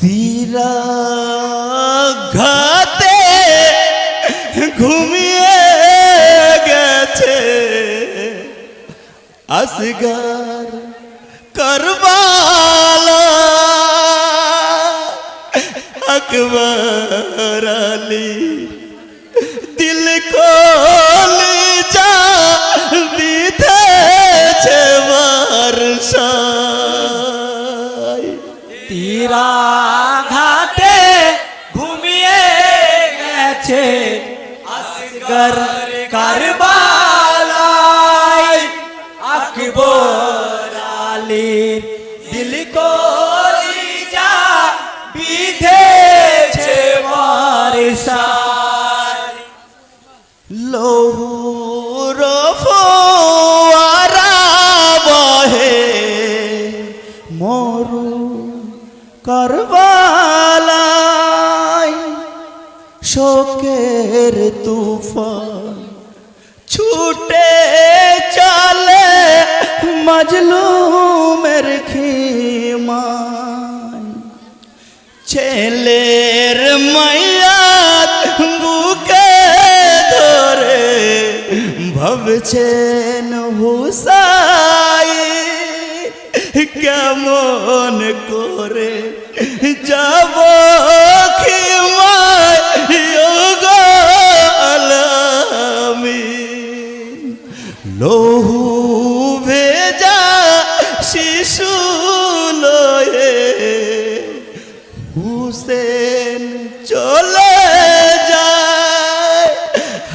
তীরাঘাতে ঘুমিয়ে গেছে। আসগার করবালা আকবর আলী দিল কোল যা গেছে আসগর কারবালাই আকবর আলীর দিল কো যা বিধেছে মারসাল লৌর ফোয়ারা বহে মরু করবালাই শোকের তুফান ছুটে চলে মজলুমের খিমান ছেলের মাইয়াত বুকে ধরে ভাবছেন হুসাই কেমন করে যাব? লহু ভেজা শিশু লয়ে হুসেন চলে যায়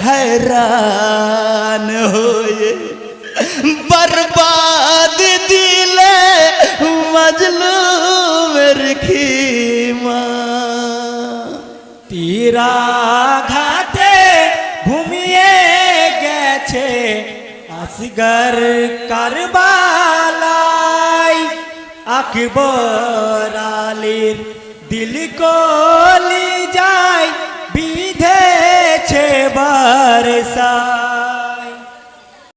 हैरान হয়ে বরবাদ দিলে মজলুমের খিমা তীরা আসগর কারবালাই আকবর আলীর দিল কলি যায় বিধেছে বারসা।